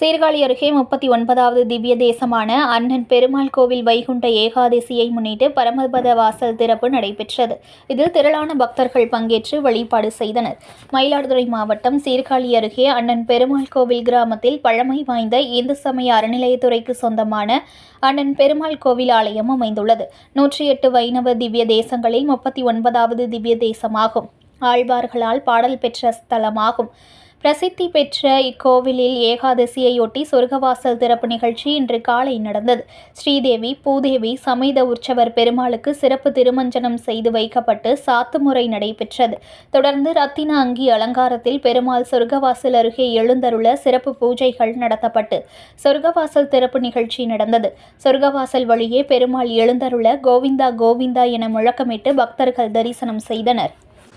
சீர்காழி அருகே முப்பத்தி ஒன்பதாவது திவ்ய தேசமான அண்ணன் பெருமாள் கோவில் வைகுண்ட ஏகாதசியை முன்னிட்டு பரமபத வாசல் திறப்பு நடைபெற்றது. இதில் திரளான பக்தர்கள் பங்கேற்று வழிபாடு செய்தனர். மயிலாடுதுறை மாவட்டம் சீர்காழி அருகே அண்ணன் பெருமாள் கோவில் கிராமத்தில் பழமை வாய்ந்த இந்து சமய அறநிலையத்துறைக்கு சொந்தமான அண்ணன் பெருமாள் கோவில் ஆலயம் அமைந்துள்ளது. நூற்றி எட்டு வைணவ திவ்ய தேசங்களில் முப்பத்தி ஒன்பதாவது திவ்ய தேசமாகும். ஆழ்வார்களால் பாடல் பெற்ற ஸ்தலமாகும். பிரசித்தி பெற்ற இக்கோவிலில் ஏகாதசியையொட்டி சொர்க்கவாசல் திறப்பு நிகழ்ச்சி இன்று காலை நடந்தது. ஸ்ரீதேவி பூதேவி சமேத உற்சவர் பெருமாளுக்கு சிறப்பு திருமஞ்சனம் செய்து வைக்கப்பட்டு சாத்துமுறை நடைபெற்றது. தொடர்ந்து ரத்தின அங்கி அலங்காரத்தில் பெருமாள் சொர்க்கவாசல் அருகே எழுந்தருள சிறப்பு பூஜைகள் நடத்தப்பட்டு சொர்க்கவாசல் திறப்பு நிகழ்ச்சி நடந்தது. சொர்க்கவாசல் வழியே பெருமாள் எழுந்தருள கோவிந்தா கோவிந்தா என முழக்கமிட்டு பக்தர்கள் தரிசனம் செய்தனர்.